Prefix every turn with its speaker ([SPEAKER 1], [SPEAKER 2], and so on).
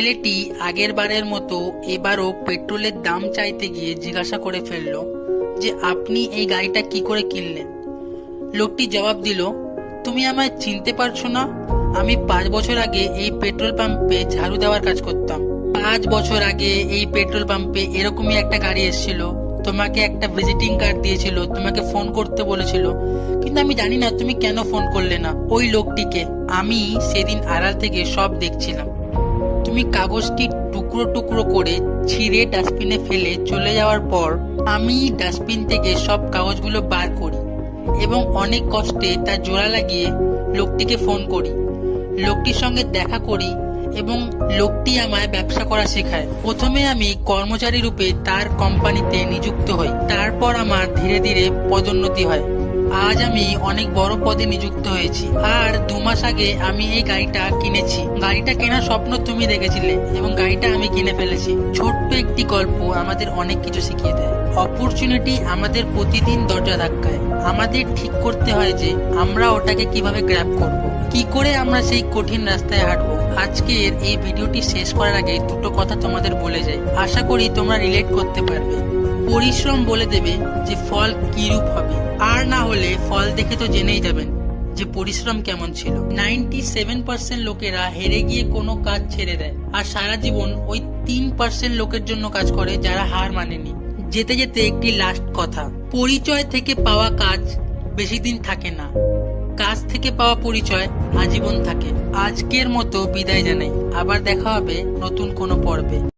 [SPEAKER 1] ছেলেটি আগের বারের মতো এবারও পেট্রোলের দাম চাইতে গিয়ে জিজ্ঞাসা করে ফেলল যে, আপনি এই গাড়িটা কি করে কিনলেন? লোকটি জবাব দিল, তুমি আমায় চিনতে পারছ না। আমি পাঁচ বছর আগে এই পেট্রোল পাম্পে ঝাড়ু দেওয়ার কাজ করতাম। পাঁচ বছর আগে এই পেট্রোল পাম্পে এরকমই একটা গাড়ি এসেছিল। তোমাকে একটা ভিজিটিং কার্ড দিয়েছিল, তোমাকে ফোন করতে বলেছিল। কিন্তু আমি জানি না তুমি কেন ফোন করলে না। ওই লোকটিকে আমি সেদিন আড়াল থেকে সব দেখছিলাম। তুমি কাগজটি টুকরো টুকরো করে ছিঁড়ে ডাস্টবিনে ফেলে চলে যাওয়ার পর আমি ডাস্টবিন থেকে সব কাগজগুলো বার করি এবং অনেক কষ্টে তার জোড়া লাগিয়ে লোকটিকে ফোন করি। লোকটির সঙ্গে দেখা করি এবং লোকটি আমায় ব্যবসা করা শেখায়। প্রথমে আমি কর্মচারী রূপে তার কোম্পানিতে নিযুক্ত হই। তারপর আমার ধীরে ধীরে পদোন্নতি হয়। আজ আমি অনেক বড় পদে নিযুক্ত হয়েছি। আর দু মাস আগে আমি এই গাড়িটা কিনেছি। গাড়িটা কেনার স্বপ্ন তুমি দেখেছিলে এবং গাড়িটা আমি কিনে ফেলেছি। ছোট্ট একটি গল্প আমাদের অনেক কিছু শিখিয়ে দেয়। অপরচুনিটি আমাদের প্রতিদিন দরজা ধাক্কায়। আমাদের ঠিক করতে হয় যে আমরা ওটাকে কীভাবে গ্র্যাব করব। কি করে আমরা সেই কঠিন রাস্তায় হাঁটবো? আজকের এই ভিডিওটি শেষ করার আগে দুটো কথা তোমাদের বলে যাই। আশা করি তোমরা রিলেট করতে পারবে। পরিশ্রম বলে দেবে যে ফল কিরূপ হবে। আর না হলে ফল দেখে তো জেনেই যাবেন যে পরিশ্রম কেমন ছিল। নাইনটি সেভেন পার্সেন্ট লোকেরা হেরে গিয়ে কোনো কাজ ছেড়ে দেয়। আর সারা জীবন ওই তিন পার্সেন্ট লোকের জন্য কাজ করে যারা হার মানেনি। যেতে যেতে একটি লাস্ট কথা, পরিচয় থেকে পাওয়া কাজ বেশি দিন থাকে না। কাজ থেকে পাওয়া পরিচয় আজীবন থাকে। আজকের মতো বিদায় জানাই। আবার দেখা হবে নতুন কোনো পর্বে।